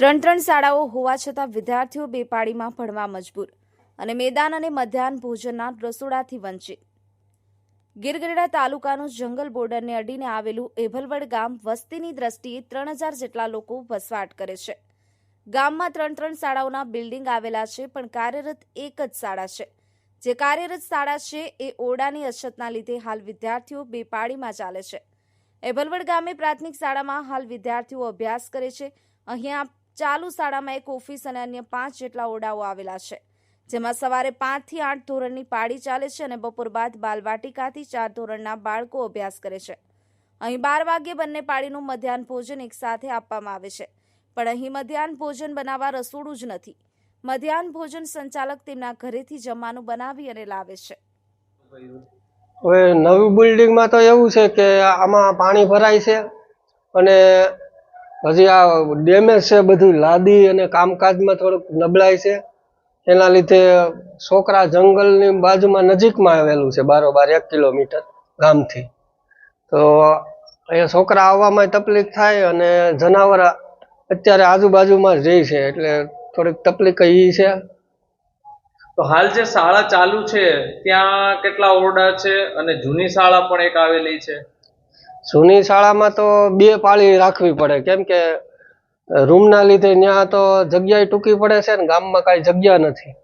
ત્રણ ત્રણ શાળાઓ હોવા છતાં વિદ્યાર્થીઓ બે પાળીમાં ભણવા મજબૂર અને મેદાન અને મધ્યાહન ભોજનના રસોડાથી વંચિત. ગીરગઢડા તાલુકાનું જંગલ બોર્ડરને અડીને આવેલું એભલવડ ગામ વસ્તીની દ્રષ્ટિએ ત્રણ હજાર જેટલા લોકો વસવાટ કરે છે. ગામમાં ત્રણ ત્રણ શાળાઓના બિલ્ડિંગ આવેલા છે, પણ કાર્યરત એક જ શાળા છે. જે કાર્યરત શાળા છે, એ ઓરડાની અછતના લીધે હાલ વિદ્યાર્થીઓ બે પાળીમાં ચાલે છે. એભલવડ ગામે પ્રાથમિક શાળામાં હાલ વિદ્યાર્થીઓ અભ્યાસ કરે છે. અહીંયા ચાલુ શાળામાં એક ઓફિસ અને અન્ય પાંચ જેટલા ઓરડાઓ આવેલા છે, જેમાં સવારે પાંચથી આઠ ધોરણની પાળી ચાલે છે અને બપોર બાદ બાલવાટિકાથી ચાર ધોરણના બાળકો અભ્યાસ કરે છે. અહીં બાર વાગ્યે બંને પાળીનું મધ્યાહન ભોજન એકસાથે આપવામાં આવે છે, પણ અહીં મધ્યાહન ભોજન બનાવવા રસોડું જ નથી. મધ્યાહન ભોજન સંચાલક તેમના ઘરેથી જમવાનું બનાવી અને લાવે છે. હવે નવી બિલ્ડિંગમાં તો એવું છે કે આમાં પાણી ભરાય છે અને હજી આ ડેમેજ છે બધું, લાદી અને કામકાજમાં થોડુંક નબળાઈ છે. એના લીધે છોકરા જંગલની બાજુમાં નજીકમાં આવેલું છે, બારોબાર એક કિલોમીટર ગામથી. તો અહીંયા છોકરા આવવામાં તકલીફ થાય અને જનાવર અત્યારે આજુબાજુમાં જ રહે છે, એટલે થોડીક તકલીફ એ છે. તો હાલ જે શાળા ચાલુ છે, ત્યાં કેટલા ઓરડા છે અને જૂની શાળા પણ એક આવેલી છે? જૂની શાળામાં તો બે પાળી રાખવી પડે. કેમ કે રૂમના લીધે ત્યાં તો જગ્યાએ ટૂંકી પડે છે ને ગામમાં કાંઈ જગ્યા નથી.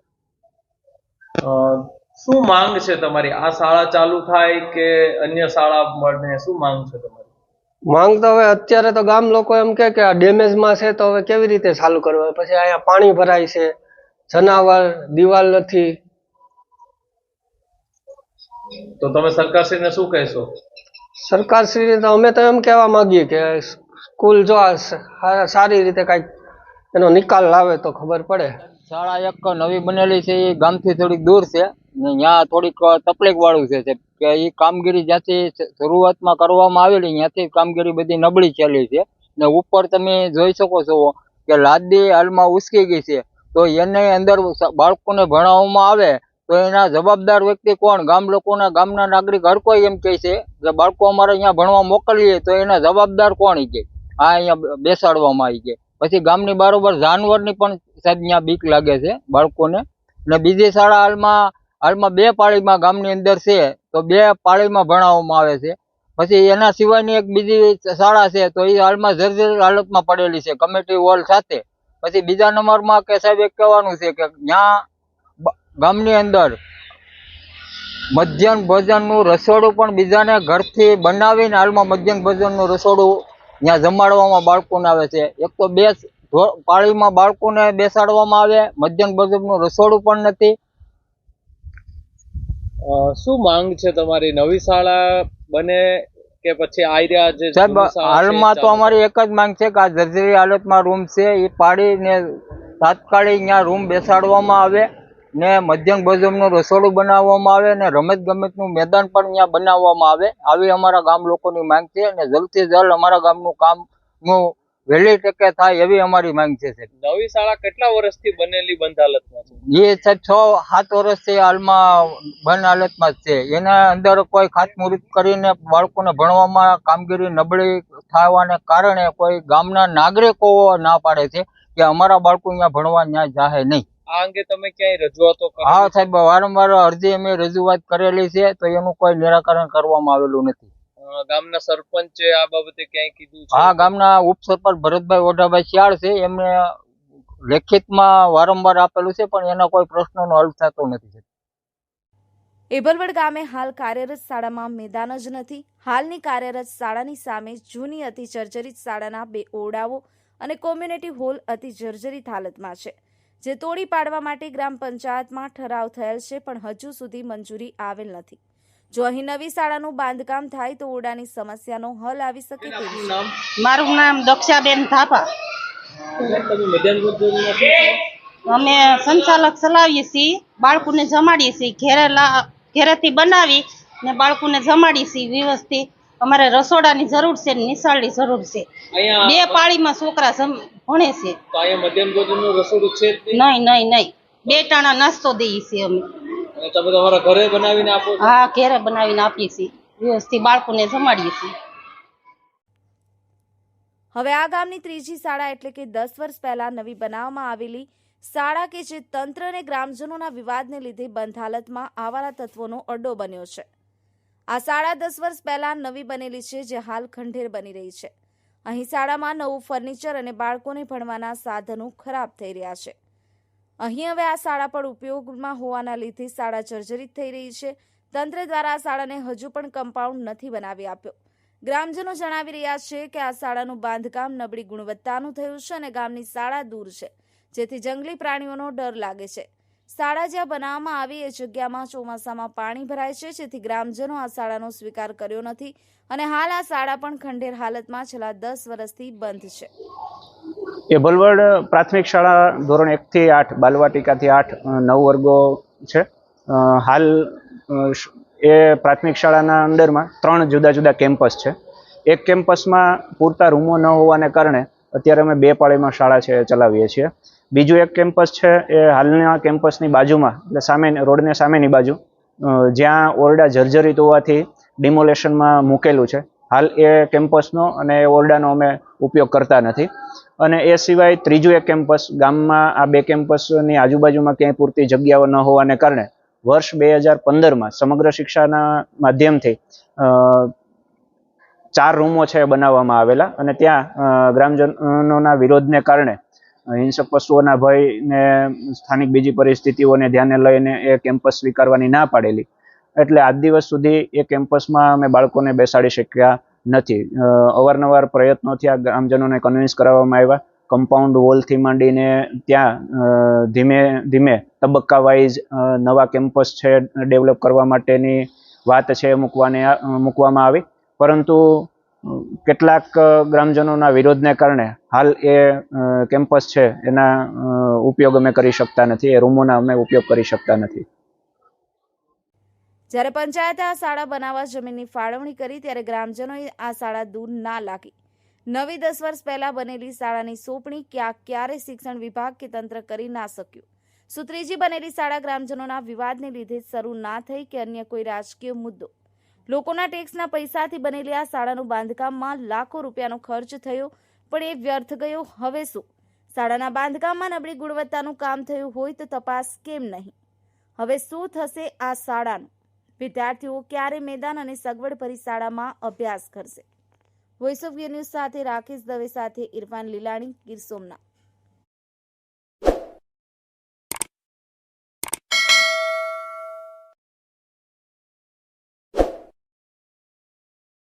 શું માંગ છે તમારી? આ શાળા ચાલુ થાય કે અન્ય શાળા મળે શું માંગ છે તમારી? માંગ તો હવે અત્યારે તો ગામ લોકો એમ કે કે આ ડેમેજમાં છે તો હવે કેવી રીતે ચાલુ કરવા? પછી અહીંયા પાણી ભરાય છે જનાવર દિવાલ નથી. તો તમે સરકારશ્રીને શું કહેશો? સરકારશ્રીને તો અમે તો એમ કહેવા માંગીએ કે સ્કૂલ જો સારી રીતે કાંઈક એનો નિકાલ લાવે તો ખબર પડે. શાળા એક નવી બનેલી છે, એ ગામથી થોડીક દૂર છે. ને ત્યાં થોડીક તકલીફ વાળું છે કે એ કામગીરી જ્યાંથી શરૂઆતમાં કરવામાં આવેલી ત્યાંથી કામગીરી બધી નબળી ચાલી છે. ને ઉપર તમે જોઈ શકો છો કે લાદી હાલમાં ઉસકી ગઈ છે. તો એને અંદર બાળકોને ભણાવવામાં આવે તો એના જવાબદાર વ્યક્તિ કોણ? ગામ લોકોના ગામના નાગરિક હર કોઈ એમ કહે છે કે બાળકો અમારે અહીંયા ભણવા મોકલીએ તો એના જવાબદાર કોણ ઈ કે? આ અહીંયા બેસાડવામાં આવી છે પછી ગામની બારોબાર જાનવરની પણ સાહેબ ત્યાં બીક લાગે છે બાળકોને. ને બીજી શાળા હાલમાં હાલમાં બે પાળીમાં ગામની અંદર છે તો બે પાળીમાં ભણાવવામાં આવે છે. પછી એના સિવાયની એક બીજી શાળા છે તો એ હાલમાં જર્જર હાલતમાં પડેલી છે, કમિટી હોલ સાથે. પછી બીજા નંબરમાં કે સાહેબ એક કહેવાનું છે કે બ- ગામની અંદર મધ્યાહન ભોજનનું રસોડું પણ બીજાને ઘરથી બનાવીને હાલમાં મધ્યાહન ભોજનનું રસોડું ત્યાં જમાડવામાં બાળકોને આવે છે. એક તો બે પાળીમાં બાળકોને બેસાડવામાં આવે મધ્યાહન ભોજનનું રસોડું પણ નથી. શું માંગ છે તમારી? નવી શાળા બને કે પછી આયરા જે સાહેબ હાલમાં તો અમારી એક જ માંગ છે કે આ જર્જરી હાલતમાં રૂમ છે એ પાડીને તાત્કાલિક ત્યાં રૂમ બેસાડવામાં આવે. ને મધ્યાહન ભોજનનું રસોડું બનાવવામાં આવે ને રમત ગમતનું મેદાન પણ ત્યાં બનાવવામાં આવે. આવી અમારા ગામ લોકોની માંગ છે અને જલ્દથી જલ્દ અમારા ગામનું કામનું વહેલી તકે થાય એવી અમારી માંગ છે નવી શાળા કેટલા વર્ષથી બનેલી બંધ હાલતમાં છે? એ સાહેબ છ સાત વર્ષથી હાલમાં બંધ હાલતમાં છે. એના અંદર કોઈ ખાતમુહૂર્ત કરીને બાળકોને ભણવામાં કામગીરી નબળી થવાને કારણે કોઈ ગામના નાગરિકો ના પાડે છે કે અમારા બાળકો અહીંયા ભણવા ત્યાં જાહે નહીં. આ અંગે તમે ક્યાંય રજૂઆતો હા સાહેબ વારંવાર અરજી અમે રજૂઆત કરેલી છે તો એનું કોઈ નિરાકરણ કરવામાં આવેલું નથી. ગામના સરપંચે આ બાબતે ક્યાંય કીધું હા ગામના ઉપસરપંચ ભરતભાઈ ઓઢાભાઈ શિયાળ છે એમને લેખિતમાં વારંવાર આપેલું છે પણ એના કોઈ પ્રશ્નનો હલ થતો નથી એબલવડ ગામે હાલ કાર્યરત શાળામાં મેદાન જ નથી. હાલની કાર્યરત શાળાની સામે જૂની અતિ જર્જરિત શાળાના બે ઓરડાઓ અને કોમ્યુનિટી હોલ અતિ જર્જરિત હાલતમાં છે. જે તોડી પાડવા માટે ગ્રામ પંચાયતમાં ઠરાવ થયેલ છે પણ હજુ સુધી મંજૂરી આવેલ નથી. જો અહીં નવી શાળાનું બાંધકામ થાય તો ઓરડાની સમસ્યાનો હલ આવી શકે તેવી મારું નામ દક્ષાબેન થાપા? અમે સંચાલક ચલાવીએ છીએ બાળકોને જમાડીએ છીએ ઘેરે ઘેરેથી બનાવી ને બાળકોને જમાડીએ છીએ વ્યવસ્થિત. અમારે રસોડાની જરૂર છે ને નિશાળની જરૂર છે. બે પાળીમાં છોકરા જમ- ભણે છે. તો અહીંયા મધ્યાહન ભોજનનું રસોડું છે જ નહીં? નહીં નહીં નહીં. બે ટાણા નાસ્તો દઈએ છીએ અમે. અને તમે તમારા ઘરે બનાવીને આપો છો? હા ઘેરે બનાવીને આપીએ છીએ. વ્યવસ્થિત બાળકોને જમાડીએ છીએ. હવે આ ગામની ત્રીજી શાળા એટલે કે દસ વર્ષ પહેલા નવી બનાવવામાં આવેલી શાળા કે જે તંત્ર અને ગ્રામજનોના વિવાદને લીધે બંધ હાલતમાં આવારા તત્વોનો અડ્ડો બન્યો છે. આ શાળા દસ વર્ષ પહેલા નવી બનેલી છે જે હાલ ખંડેર બની રહી છે. અહીં શાળામાં નવું ફર્નિચર અને બાળકોને ભણવાના સાધનો ખરાબ થઈ રહ્યા છે. અહીં હવે આ શાળા પણ ઉપયોગમાં હોવાના લીધે શાળા જર્જરિત થઈ રહી છે. તંત્ર દ્વારા આ શાળાને હજુ પણ કમ્પાઉન્ડ નથી બનાવી આપ્યો. ગ્રામજનો જણાવી રહ્યા છે કે આ શાળાનું બાંધકામ નબળી ગુણવત્તાનું થયું છે અને ગામની શાળા દૂર છે, જેથી જંગલી પ્રાણીઓનો ડર લાગે છે. શાળા જ્યાં બનાવવામાં આવી, એ જગ્યામાં ચોમાસામાં પાણી ભરાય છે. જેથી ગ્રામજનો આ શાળાનો સ્વીકાર કર્યો નથી અને હાલ આ શાળા પણ ખંડેર હાલતમાં છેલ્લા દસ વર્ષથી બંધ છે. એ ભલવડ પ્રાથમિક શાળા ધોરણ એકથી આઠ, બાલવાટિકાથી આઠ નવ વર્ગો છે. હાલ એ પ્રાથમિક શાળાના અંડરમાં ત્રણ જુદા જુદા કેમ્પસ છે. એક કેમ્પસમાં પૂરતા રૂમો ન હોવાને કારણે અત્યારે અમે બે પાળીમાં શાળા છે ચલાવીએ છીએ. બીજું એક કેમ્પસ છે એ હાલના કેમ્પસની બાજુમાં, એટલે સામે, રોડને સામેની બાજુ જ્યાં ઓરડા જર્જરિત હોવાથી ડિમોલેશનમાં મૂકેલું છે. હાલ એ કેમ્પસનો અને એ ઓરડાનો અમે ઉપયોગ કરતા નથી. અને એ સિવાય ત્રીજું એક કેમ્પસ ગામમાં આ બે કેમ્પસની આજુબાજુમાં ક્યાંય પૂરતી જગ્યાઓ ન હોવાને કારણે વર્ષ બે હજાર પંદરમાં સમગ્ર શિક્ષાના માધ્યમથી ચાર રૂમો છે બનાવવામાં આવેલા અને ત્યાં ગ્રામજનોના વિરોધને કારણે હિંસક પશુઓના ભયને સ્થાનિક બીજી પરિસ્થિતિઓને ધ્યાને લઈને એ કેમ્પસ સ્વીકારવાની ના પાડેલી. એટલે આજ દિવસ સુધી એ કેમ્પસમાં અમે બાળકોને બેસાડી શક્યા નથી. અવારનવાર પ્રયત્નો થયા ગ્રામજનોને કન્વિન્સ કરાવવામાં આવ્યા. કમ્પાઉન્ડ વોલથી માંડીને ત્યાં ધીમે ધીમે તબક્કા વાઇઝ નવા કેમ્પસ છે, ડેવલપ કરવા માટેની વાત છે મૂકવાની મૂકવામાં આવી. પરંતુ કેટલાક ગ્રામજનોના વિરોધને કારણે હાલ એ કેમ્પસ છે, એના ઉપયોગ અમે કરી શકતા નથી, એ રૂમોના અમે ઉપયોગ કરી શકતા નથી. જ્યારે પંચાયતે આ શાળા બનાવવા જમીનની ફાળવણી કરી, ત્યારે ગ્રામજનોએ આ શાળા દૂર ના લાગી. નવી દસ વર્ષ પહેલા બનેલી શાળાની સોંપણી ક્યાં ક્યારે શિક્ષણ વિભાગ કે તંત્ર કરી ના શક્યું? સુત્રીજી, બનેલી શાળા ગ્રામજનોના વિવાદને લીધે શરૂ ના થઈ કે અન્ય કોઈ રાજકીય મુદ્દો? લોકોના ટેક્સના પૈસાથી બનેલી આ શાળાનું બાંધકામમાં લાખો રૂપિયાનો ખર્ચ થયો, પણ એ વ્યર્થ ગયો. હવે શું? શાળાના બાંધકામમાં નબળી ગુણવત્તાનું કામ થયું હોય તો તપાસ કેમ નહીં? હવે શું થશે આ શાળાનું? વિદ્યાર્થીઓ ક્યારે મેદાન અને સગવડ ભરી શાળામાં અભ્યાસ કરશે? વોઇસ ઓફ ન્યૂઝ સાથે રાકેશ દવે સાથે ઇરફાન લીલાણી, ગીર સોમનાથ.